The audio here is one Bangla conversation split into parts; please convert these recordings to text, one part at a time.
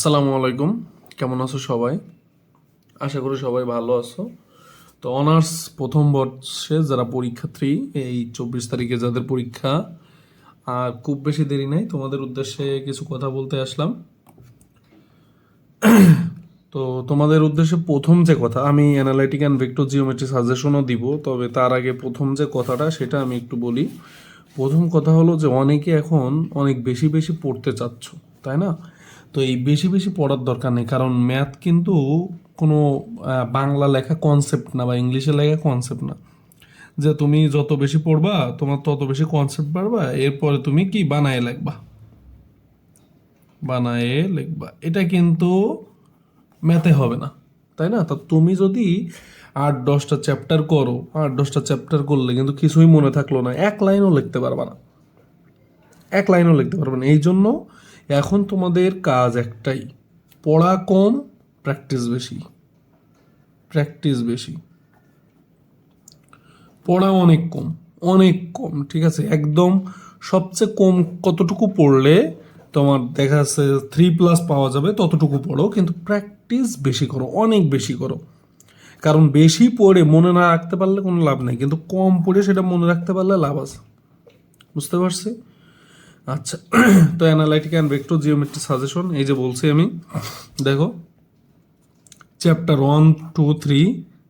আসসালামু আলাইকুম। কেমন আছো সবাই? আশা করি সবাই ভালো আছো। তো অনার্স প্রথম বর্ষে যারা পরীক্ষার্থী, এই চব্বিশ তারিখে যাদের পরীক্ষা, আর খুব বেশি দেরি নাই, তোমাদের উদ্দেশ্যে কিছু কথা বলতে আসলাম। তো তোমাদের উদ্দেশ্যে প্রথম যে কথা, আমি অ্যানালাইটিক অ্যান্ড ভেক্টর জিওমেট্রি সাজেশনও দিব, তবে তার আগে প্রথম যে কথাটা, সেটা আমি একটু বলি। প্রথম কথা হলো যে, অনেকে এখন অনেক বেশি বেশি পড়তে চাচ্ছ, তাই না? তো এই বেশি বেশি পড়ার দরকার নেই, কারণ ম্যাথ কিন্তু কোনো বাংলা লেখা কনসেপ্ট না বা ইংলিশে লেখা কনসেপ্ট না। যে তুমি যত বেশি পড়বা, তোমার তত বেশি কনসেপ্ট পারবা এরপরে তুমি কি বানায় লিখবা? বানায়ে লিখবা। এটা কিন্তু ম্যাথে হবে না, তাই না? তা তুমি যদি আট দশটা চ্যাপ্টার করো, আট দশটা চ্যাপ্টার করলে কিন্তু কিছুই মনে থাকল না। এক লাইনও লিখতে পারবা না। এক লাইনও লিখতে পারবে না। এই জন্য এখন তোমাদের কাজ একটাই, পড়া কম প্র্যাকটিস বেশি। প্র্যাকটিস বেশি। পড়া অনেক কম অনেক কম, ঠিক আছে? একদম সবচেয়ে কম কতটুকু পড়লে তোমার দেখা যাচ্ছে থ্রি প্লাস পাওয়া যাবে, ততটুকু পড়ো, কিন্তু প্র্যাকটিস বেশি করো, অনেক বেশি করো। কারণ বেশি পড়ে মনে না রাখতে পারলে কোনো লাভ নেই, কিন্তু কম পড়ে সেটা মনে রাখতে পারলে লাভ আছে। বুঝতে পারছি? আচ্ছা তো analytic and vector geometry suggestion এই যে বলছি আমি, দেখো chapter one two three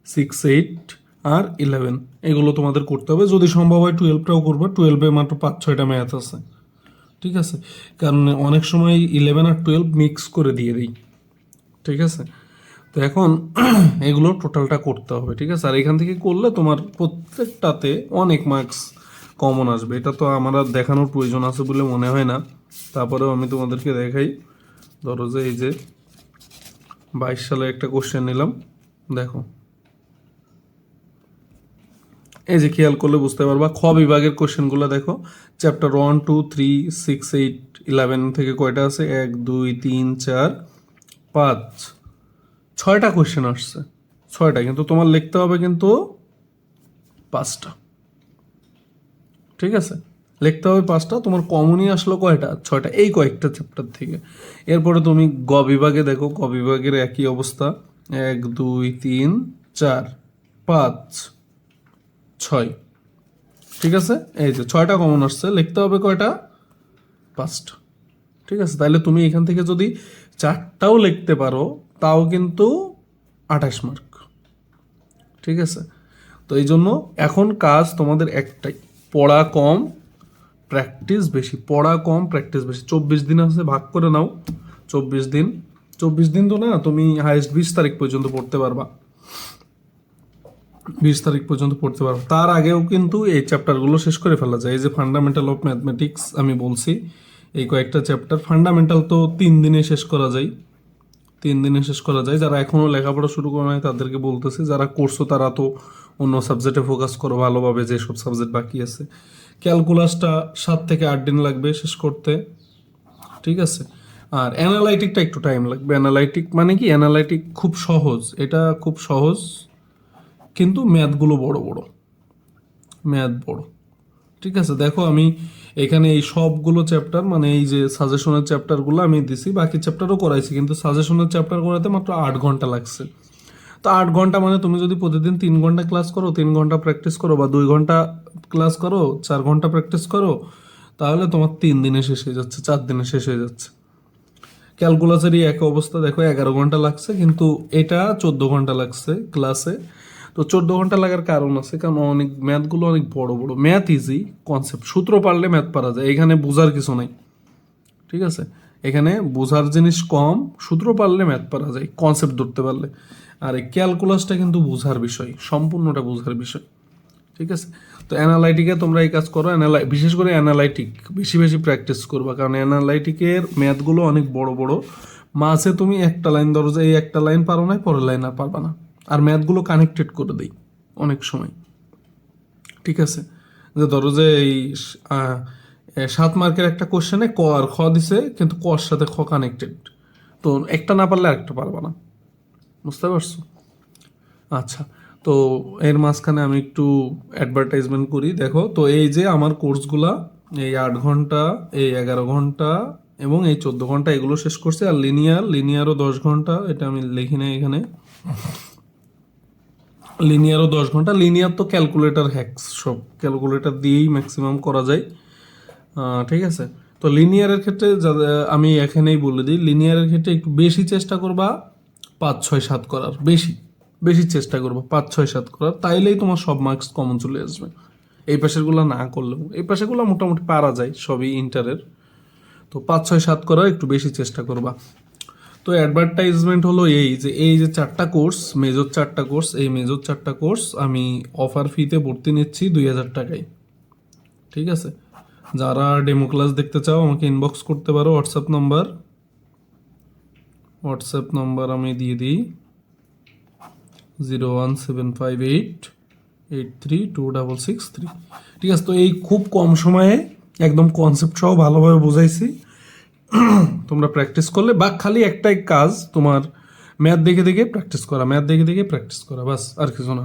six eight আর ইলেভেন এগুলো তোমাদের করতে হবে। যদি সম্ভব হয় টুয়েলভটাও করবে টুয়েলভে মাত্র পাঁচ, ছয়টা ম্যাথ আছে। ঠিক আছে? কারণ অনেক সময় ইলেভেন আর টুয়েলভ মিক্স করে দিয়ে দিই। ঠিক আছে? তো এখন এগুলো টোটালটা করতে হবে। ঠিক আছে? আর এখান থেকে করলে তোমার প্রত্যেকটাতে অনেক মার্কস কমন আসবে। এটা তো আমার আর দেখানোর প্রয়োজন আছে বলে মনে হয় না। তারপরেও আমি তোমাদেরকে দেখাই। ধরো যে এই যে বাইশ সালে একটা কোশ্চেন নিলাম। দেখো। এই যে খেয়াল করলে বুঝতে পারবা। খ বিভাগের কোশ্চেনগুলো দেখো। Chapter one two three six eight eleven থেকে কয়টা আছে? এক, দুই, তিন, চার, পাঁচ। ছয়টা কোশ্চেন আসছে। ছয়টা। কিন্তু তোমার লিখতে হবে কিন্তু পাঁচটা। ঠিক আছে? লিখতে হবে পাঁচটা, তোমার কমনই আসলো কয়টা? ছয়টা, এই কয়েকটা চ্যাপ্টার থেকে। এরপরে তুমি গ বিভাগে দেখো, গ বিভাগের একই অবস্থা। এক, দুই, তিন, চার, পাঁচ, ছয়। ঠিক আছে? এই যে ছয়টা কমন আসছে, লিখতে হবে কয়টা? পাঁচটা। ঠিক আছে? তাহলে তুমি এখান থেকে যদি চারটাও লিখতে পারো, তাও কিন্তু আঠাশ মার্ক ঠিক আছে? তো এই জন্য এখন কাজ তোমাদের একটাই। পড়া কম প্র্যাকটিস বেশি, পড়া কম প্র্যাকটিস বেশি। চব্বিশ দিন আছে, ভাগ করে নাও। চব্বিশ দিন। চব্বিশ দিন তো না, তুমি হাইস্ট বিশ তারিখ পর্যন্ত পড়তে পারবা। বিশ তারিখ পর্যন্ত পড়তে পারব। তার আগেও কিন্তু এই চ্যাপ্টারগুলো শেষ করে ফেলা যায়। এই যে ফান্ডামেন্টাল অফ ম্যাথমেটিক্স আমি বলছি, এই কয়েকটা চ্যাপ্টার ফান্ডামেন্টাল তো তিন দিনে শেষ করা যায়। তিন দিনে শেষ করা যায়। যারা এখনও লেখাপড়া শুরু করে নাই তাদেরকে বলতেছি, যারা করছ তারা তো অন্য সাবজেক্টে ফোকাস করো ভালোভাবে যেসব সাবজেক্ট বাকি আছে। ক্যালকুলাসটা সাত থেকে আট দিন লাগবে শেষ করতে, ঠিক আছে? আর অ্যানালাইটিকটা একটু টাইম লাগবে। অ্যানালাইটিক মানে কি? অ্যানালাইটিক খুব সহজ। এটা খুব সহজ, কিন্তু ম্যাথগুলো বড় বড়। ম্যাথ বড়। ঠিক আছে? দেখো, আমি এখানে এই সবগুলো চ্যাপ্টার মানে এই যে সাজেশনের চ্যাপ্টারগুলো আমি দিছি, বাকি চ্যাপ্টারও করাইছি, কিন্তু সাজেশনের চ্যাপ্টার করাতে মাত্র আট ঘণ্টা লাগছে। তো আট ঘণ্টা মানে তুমি যদি প্রতিদিন তিন ঘণ্টা ক্লাস করো, তিন ঘণ্টা প্র্যাকটিস করো বা দুই ঘণ্টা ক্লাস করো, চার ঘণ্টা প্র্যাকটিস করো, তাহলে তোমার তিন দিনে শেষ হয়ে যাচ্ছে, চার দিনে শেষ হয়ে যাচ্ছে। ক্যালকুলাসেরই এক অবস্থা, দেখো এগারো ঘণ্টা লাগছে, কিন্তু এটা চোদ্দ ঘণ্টা লাগছে ক্লাসে তো চোদ্দ ঘণ্টা লাগার কারণ আছে, কারণ অনেক ম্যাথগুলো অনেক বড় বড়। ম্যাথ ইজি কনসেপ্ট সূত্র পারলে ম্যাথ পারা যায়, এখানে বোঝার কিছু নাই। ঠিক আছে? এখানে বোঝার জিনিস কম, সূত্র পারলে ম্যাথ পারা যায় কনসেপ্ট ধরতে পারলে। আর এই ক্যালকুলাসটা কিন্তু বোঝার বিষয়, সম্পূর্ণটা বোঝার বিষয়। ঠিক আছে? তো অ্যানালাইটিকে তোমরা এই কাজ করো অ্যানালাই বিশেষ করে অ্যানালাইটিক বেশি বেশি প্র্যাকটিস করবা, কারণ অ্যানালাইটিকের ম্যাথগুলো অনেক বড় বড়। মাঝে তুমি একটা লাইন ধরো যে এই একটা লাইন পারো না পরের লাইন আর পারবা না। আর ম্যাথগুলো কানেক্টেড করে দেই, অনেক সময়। ঠিক আছে? যে ধরো যে এই সাত মার্কের একটা কোশ্চেনে ক আর খ দিছে, কিন্তু কর সাথে খ কানেক্টেড তো একটা না পারলে আরেকটা পারবা না। বুঝতে পারছ? আচ্ছা তো এর মাঝখানে আমি একটু অ্যাডভার্টাইজমেন্ট করি। দেখো, তো এই যে আমার কোর্সগুলা এই আট ঘণ্টা, এই এগারো ঘণ্টা এবং এই চোদ্দ ঘণ্টা, এগুলো শেষ করছে। আর লিনিয়ার লিনিয়ারও দশ ঘণ্টা, এটা আমি লিখি নাই এখানে। লিনিয়ারও দশ ঘণ্টা। লিনিয়ার তো ক্যালকুলেটর হ্যাক্স সব। ক্যালকুলেটর দিয়েই ম্যাক্সিমাম করা যায়। ঠিক আছে। তো লিনিয়ারের ক্ষেত্রে আমি এখানেই বলে দিই লিনিয়ারের ক্ষেত্রে একটু বেশি চেষ্টা করবা পাঁচ, ছয়, সাত করার, বেশি বেশি চেষ্টা করব পাঁচ, ছয়, সাত করার, তাইলেই তোমার সব মার্কস কমন চলে আসবে। এই পাশেরগুলো না করলেও, এই পাশেগুলো মোটামুটি পারা যায় সবই ইন্টারের তো পাঁচ, ছয়, সাত করার একটু বেশি চেষ্টা করবা। তো অ্যাডভার্টাইজমেন্ট হলো এই যে এই যে চারটা কোর্স মেজর চারটা কোর্স এই মেজর চারটা কোর্স আমি অফার ফিতে ভর্তি নিচ্ছি দুই হাজার টাকায়। ঠিক আছে? যারা ডেমো ক্লাস দেখতে চাও, আমাকে ইনবক্স করতে পারো হোয়াটসঅ্যাপ নম্বর হোয়াটসঅ্যাপ নম্বর আমি দিয়ে দিই। Zero one seven five eight eight three two double six three ঠিক আছে, তো এই খুব কম সময়ে একদম কনসেপ্ট সহ ভালোভাবে বোঝাইছি। তোমরা প্র্যাকটিস করলে, বা খালি একটাই কাজ তোমার ম্যাথ দেখে দেখে প্র্যাকটিস করা ম্যাথ দেখে দেখে প্র্যাকটিস করা বাস আর কিছু না।